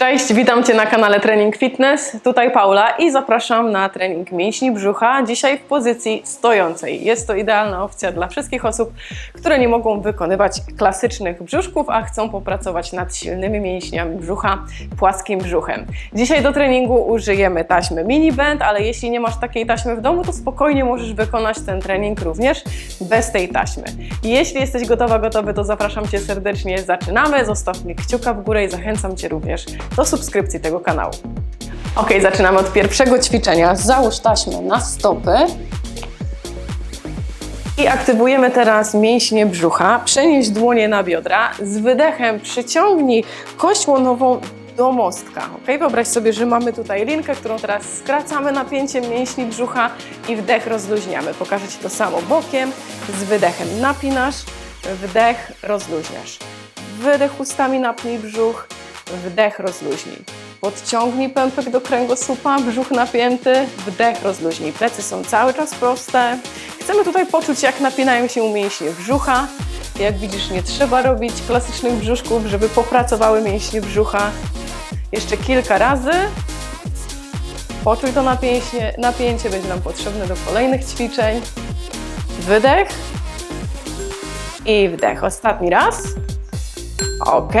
Cześć, witam Cię na kanale Trening Fitness. Tutaj Paula i zapraszam na trening mięśni brzucha. Dzisiaj w pozycji stojącej. Jest to idealna opcja dla wszystkich osób, które nie mogą wykonywać klasycznych brzuszków, a chcą popracować nad silnymi mięśniami brzucha, płaskim brzuchem. Dzisiaj do treningu użyjemy taśmy mini band, ale jeśli nie masz takiej taśmy w domu, to spokojnie możesz wykonać ten trening również bez tej taśmy. Jeśli jesteś gotowa, gotowy, to zapraszam Cię serdecznie. Zaczynamy. Zostaw mi kciuka w górę i zachęcam Cię również do subskrypcji tego kanału. Ok, zaczynamy od pierwszego ćwiczenia. Załóż taśmę na stopy. I aktywujemy teraz mięśnie brzucha. Przenieś dłonie na biodra. Z wydechem przyciągnij kość łonową do mostka. Ok, wyobraź sobie, że mamy tutaj linkę, którą teraz skracamy napięciem mięśni brzucha i wdech rozluźniamy. Pokażę Ci to samo bokiem. Z wydechem napinasz, wdech rozluźniasz. Wydech ustami napnij brzuch, wdech rozluźnij. Podciągnij pępek do kręgosłupa, brzuch napięty, wdech rozluźnij. Plecy są cały czas proste. Chcemy tutaj poczuć, jak napinają się mięśnie brzucha. Jak widzisz, nie trzeba robić klasycznych brzuszków, żeby popracowały mięśnie brzucha. Jeszcze kilka razy. Poczuj to napięcie, napięcie będzie nam potrzebne do kolejnych ćwiczeń. Wydech i wdech. Ostatni raz. Ok,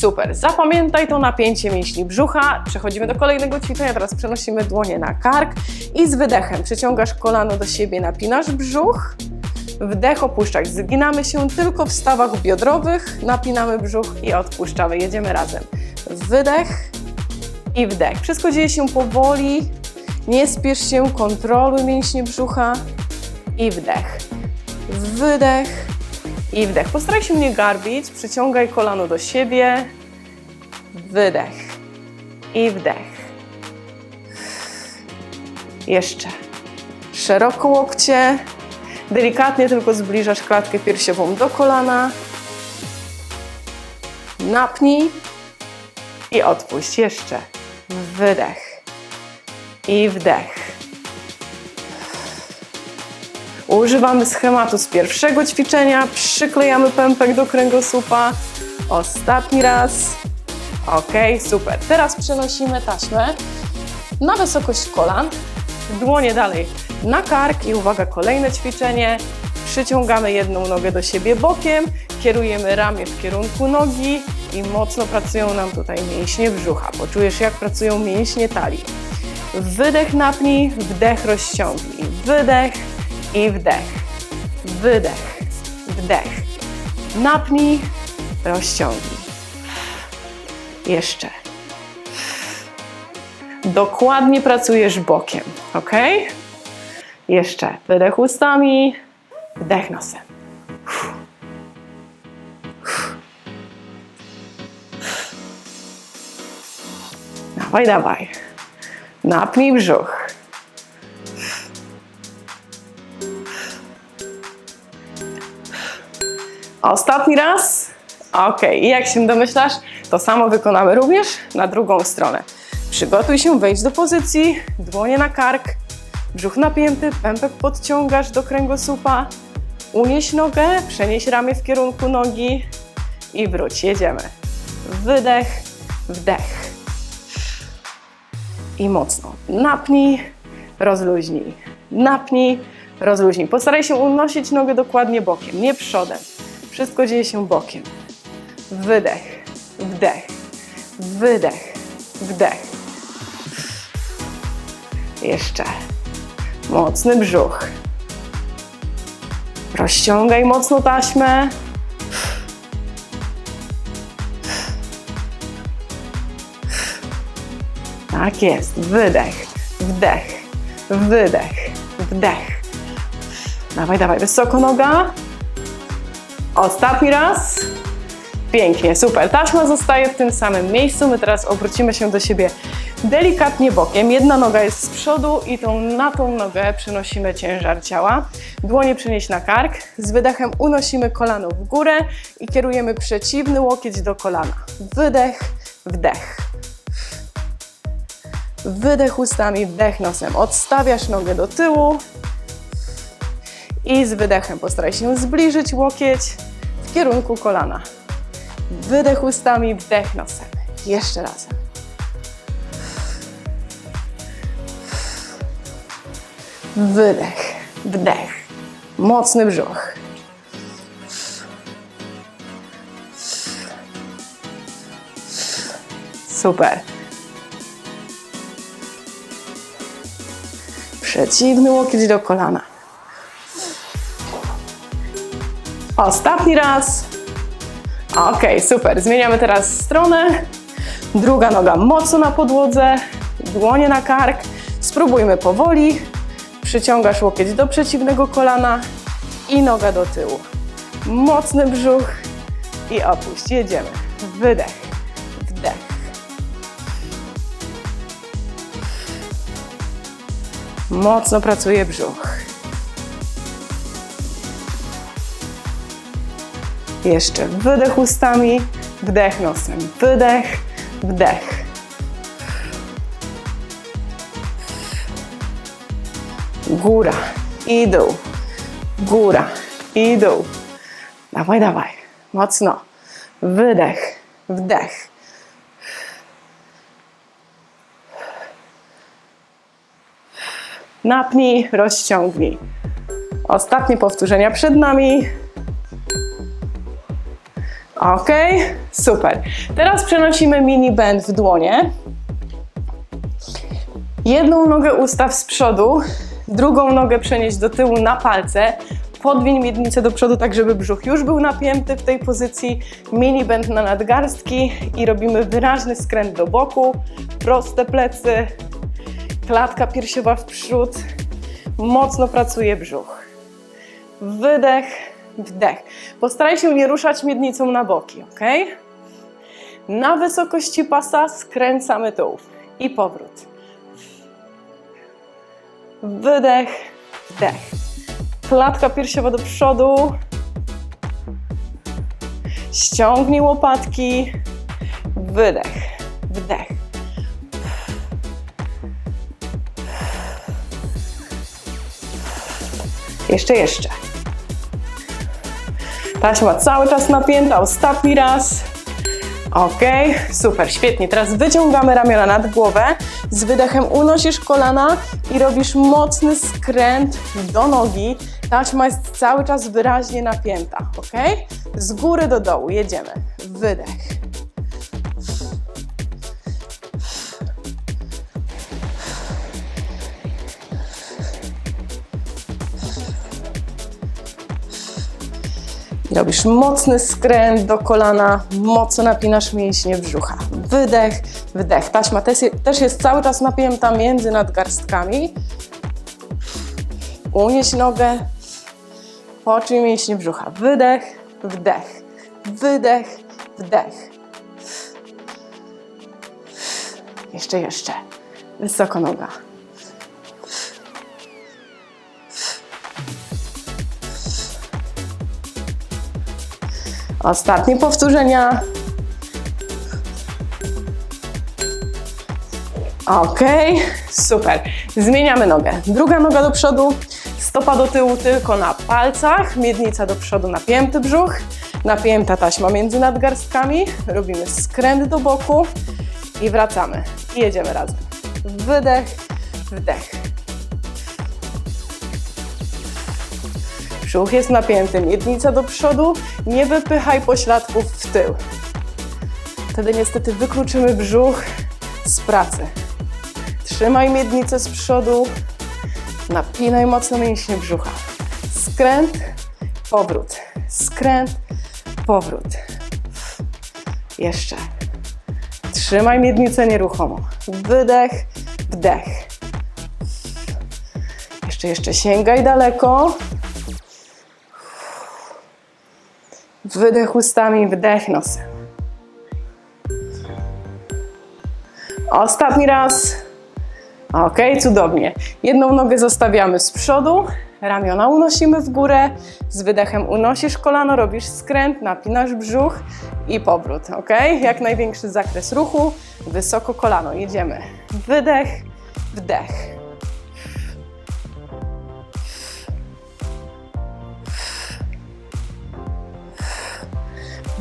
super. Zapamiętaj to napięcie mięśni brzucha. Przechodzimy do kolejnego ćwiczenia. Teraz przenosimy dłonie na kark i z wydechem przyciągasz kolano do siebie, napinasz brzuch. Wdech opuszczać. Zginamy się tylko w stawach biodrowych, napinamy brzuch i odpuszczamy. Jedziemy razem. Wydech i wdech. Wszystko dzieje się powoli. Nie spiesz się, kontroluj mięśnie brzucha i wdech. Wydech i wdech. Postaraj się nie garbić, przyciągaj kolano do siebie. Wydech i wdech. Jeszcze. Szeroko łokcie. Delikatnie tylko zbliżasz klatkę piersiową do kolana. Napnij i odpuść. Jeszcze. Wydech i wdech. Używamy schematu z pierwszego ćwiczenia. Przyklejamy pępek do kręgosłupa. Ostatni raz. Ok, super. Teraz przenosimy taśmę na wysokość kolan. Dłonie dalej na kark i uwaga, kolejne ćwiczenie. Przyciągamy jedną nogę do siebie bokiem, kierujemy ramię w kierunku nogi i mocno pracują nam tutaj mięśnie brzucha. Poczujesz, jak pracują mięśnie talii. Wydech napnij, wdech rozciągnij. Wydech, i wdech, wydech, wdech. Napnij, rozciągnij. Jeszcze. Dokładnie pracujesz bokiem, ok? Jeszcze. Wydech ustami, wdech nosem. Dawaj, dawaj. Napnij brzuch. Ostatni raz. Ok, i jak się domyślasz, to samo wykonamy również na drugą stronę. Przygotuj się, wejdź do pozycji, dłonie na kark, brzuch napięty, pępek podciągasz do kręgosłupa, unieś nogę, przenieś ramię w kierunku nogi i wróć. Jedziemy. Wydech, wdech. I mocno. Napnij, rozluźnij. Napnij, rozluźnij. Postaraj się unosić nogę dokładnie bokiem, nie przodem. Wszystko dzieje się bokiem. Wydech, wdech, wydech, wdech. Jeszcze. Mocny brzuch. Rozciągaj mocno taśmę. Tak jest. Wydech, wdech, wydech, wdech. Dawaj, dawaj, wysoko noga. Ostatni raz. Pięknie, super. Taśma zostaje w tym samym miejscu. My teraz obrócimy się do siebie delikatnie bokiem. Jedna noga jest z przodu i tą, na tą nogę przenosimy ciężar ciała. Dłonie przenieść na kark. Z wydechem unosimy kolano w górę i kierujemy przeciwny łokieć do kolana. Wydech, wdech. Wydech ustami, wdech nosem. Odstawiasz nogę do tyłu, i z wydechem postaraj się zbliżyć łokieć w kierunku kolana. Wydech ustami, wdech nosem. Jeszcze raz. Wydech, wdech. Mocny brzuch. Super. Przeciwny łokieć do kolana. Ostatni raz. Ok, super. Zmieniamy teraz stronę. Druga noga mocno na podłodze, dłonie na kark. Spróbujmy powoli. Przyciągasz łokieć do przeciwnego kolana i noga do tyłu. Mocny brzuch i opuść. Jedziemy. Wydech, wdech. Mocno pracuje brzuch. Jeszcze wydech ustami, wdech nosem, wydech, wdech. Góra i dół, góra i dół. Dawaj, dawaj, mocno. Wydech, wdech. Napnij, rozciągnij. Ostatnie powtórzenia przed nami. Ok, super. Teraz przenosimy mini bend w dłonie. Jedną nogę ustaw z przodu, drugą nogę przenieść do tyłu na palce. Podwiń miednicę do przodu, tak żeby brzuch już był napięty w tej pozycji. Mini bend na nadgarstki i robimy wyraźny skręt do boku, proste plecy, klatka piersiowa w przód. Mocno pracuje brzuch. Wydech, wdech. Postaraj się nie ruszać miednicą na boki, ok? Na wysokości pasa skręcamy tułów i powrót. Wydech, wdech. Klatka piersiowa do przodu. Ściągnij łopatki. Wydech, wdech. Jeszcze, jeszcze. Taśma cały czas napięta, ostatni raz. Ok, super, świetnie. Teraz wyciągamy ramiona nad głowę. Z wydechem unosisz kolana i robisz mocny skręt do nogi. Taśma jest cały czas wyraźnie napięta, ok? Z góry do dołu, jedziemy. Wydech. Robisz mocny skręt do kolana, mocno napinasz mięśnie brzucha. Wydech, wdech. Taśma też je- też jest cały czas napięta między nadgarstkami. Unieś nogę, poczuj mięśnie brzucha. Wydech, wdech, wydech, wdech. Jeszcze, jeszcze. Wysoko noga. Ostatnie powtórzenia. Ok, super. Zmieniamy nogę. Druga noga do przodu, stopa do tyłu tylko na palcach, miednica do przodu, napięty brzuch, napięta taśma między nadgarstkami. Robimy skręt do boku i wracamy. I jedziemy razem. Wydech, wdech. Brzuch jest napięty, miednica do przodu, nie wypychaj pośladków w tył. Wtedy niestety wykluczymy brzuch z pracy. Trzymaj miednicę z przodu, napinaj mocno mięśnie brzucha. Skręt, powrót, skręt, powrót. Jeszcze. Trzymaj miednicę nieruchomo. Wydech, wdech. Jeszcze, jeszcze sięgaj daleko. Wydech ustami, wdech nosem. Ostatni raz. Ok, cudownie. Jedną nogę zostawiamy z przodu, ramiona unosimy w górę. Z wydechem unosisz kolano, robisz skręt, napinasz brzuch i powrót. Ok, jak największy zakres ruchu, wysoko kolano. Jedziemy. Wydech, wdech.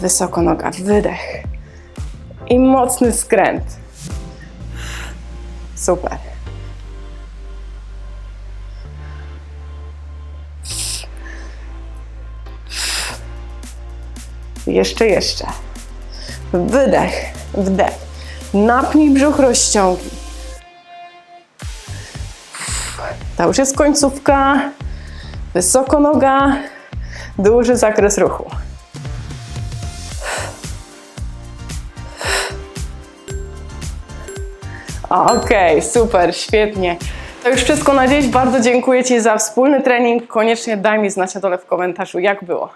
Wysoko noga, wydech. I mocny skręt. Super. Jeszcze, jeszcze. Wydech, wdech. Napnij brzuch, rozciągnij. To już jest końcówka. Wysoko noga. Duży zakres ruchu. Okej, super, świetnie. To już wszystko na dziś. Bardzo dziękuję Ci za wspólny trening. Koniecznie daj mi znać na dole w komentarzu, jak było.